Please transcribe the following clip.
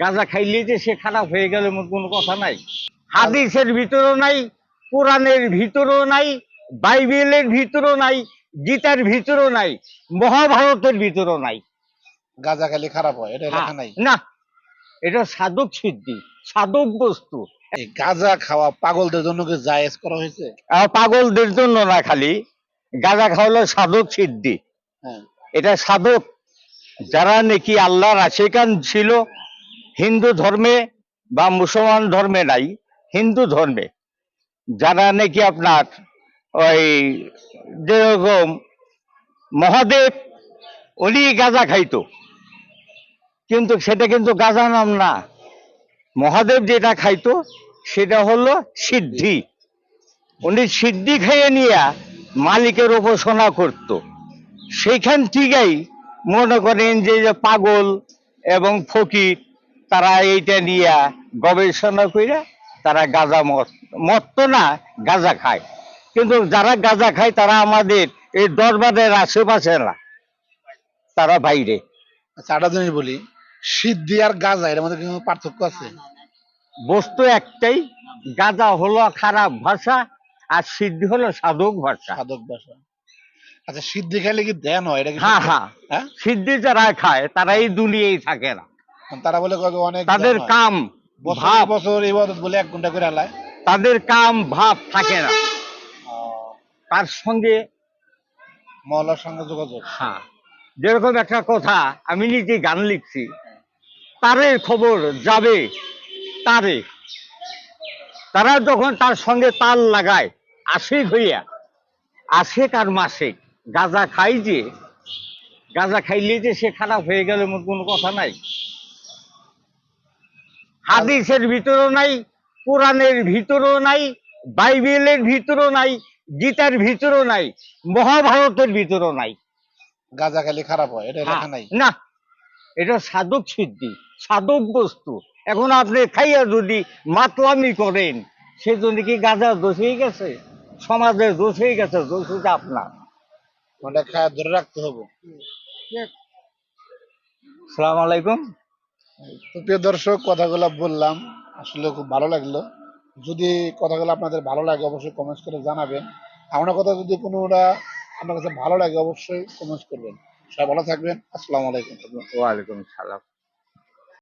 গাঁজা খাইলে যে সে খারাপ হয়ে গেল এমন কোনো কথা নাই। হাদিসের ভিতরও নাই কোরআনের ভিতরও নাই বাইবেলের ভিতরও নাই গীতার ভিতরও নাই মহাভারতের ভিতরও নাই। গাঁজা খালি খারাপ হয় এটা লেখা নাই। না এটা সাধক সিদ্ধি সাধক বস্তু। গাঁজা খাওয়া পাগলদের জন্য কি জায়েজ করা হয়েছে? পাগলদের জন্য না খালি গাঁজা খাওয়ালো সাধক সিদ্ধি। হ্যাঁ। এটা সাধক যারা নাকি আল্লাহর আশেকান ছিল হিন্দু ধর্মে বা মুসলমান ধর্মে নাই, হিন্দু ধর্মে। যারা নাকি আপনার ওই যেরকম মহাদেব উনি গাঁজা খাইতো, কিন্তু সেটা কিন্তু গাঁজা নাম না। মহাদেব যেটা খাইতো, সেটা হলো সিদ্ধি। উনি সিদ্ধি খাইয়ে নিয়ে মালিকের উপাসনা করত। সেইখান থেকেই মনে করেন যে পাগল এবং ফকির তারা এইটা নিয়ে গবেষণা করে তারা গাঁজা মত মত না গাঁজা খায়। কিন্তু যারা গাঁজা খায় তারা আমাদের এই দরবারের আশেপাশে না তারা বাইরে। আচ্ছা জিনিস বলি সিদ্ধি আর গাঁজা এর মধ্যে কোনো পার্থক্য আছে? বস্তু একটাই গাঁজা হলো খারাপ ভাষা আর সিদ্ধি হলো সাধক ভাষা। সাধক ভাষা। আচ্ছা সিদ্ধি খাইলে কি ধ্যান হয়? এটা হ্যাঁ হ্যাঁ। হ্যাঁ? সিদ্ধি যারা খায় তারা এই দুনিয়ায় থাকে না। তারা বলে কবে অনেক তাদের কাম ভাব। বছর ইবাদত বলে এক ঘণ্টা করে আলায় তাদের কাম ভাব থাকে না। তার সঙ্গে মহলার সঙ্গে যোগাযোগ। হ্যাঁ। যেরকম একটা কথা আমি নিজে গান লিখছি। তারের খবর যাবে তারে। তারা যখন তার সঙ্গে তাল লাগায় আশিক হইয়া আশেক আর মাসিক গাঁজা খাই যে গাঁজা খাইলে যে সে খারাপ হয়ে গেল এমন কোনো কথা নাই। হাদিসের ভিতরও নাই কোরআনের ভিতরও নাই বাইবেলের ভিতরও নাই গীতার ভিতরও নাই মহাভারতের ভিতরও নাই। গাঁজা খালি খারাপ হয় এটা লেখা নাই। না এটা সাধক সিদ্ধি সাধক বস্তু। এখন আপনি খাইয়া যদি মাতলামি করেন সেজন্য কি গাঁজা দোষ হয়ে গেছে? সমাজের দোষ হয়ে গেছে দোষ হচ্ছে আপনার। মানে খায় ধরে রাখতে হবে। সালাম আলাইকুম। প্রিয় দর্শক, কথাগুলো বললাম। আসলে খুব ভালো লাগল। যদি কথাগুলো আপনাদের ভালো লাগে, অবশ্যই কমেন্টস করে জানাবেন। আপনার কথা যদি কোনোটা আপনার কাছে ভালো লাগে, অবশ্যই কমেন্টস করবেন। সবাই ভালো থাকবেন। আসসালামু আলাইকুম। ওয়ালাইকুম সালাম।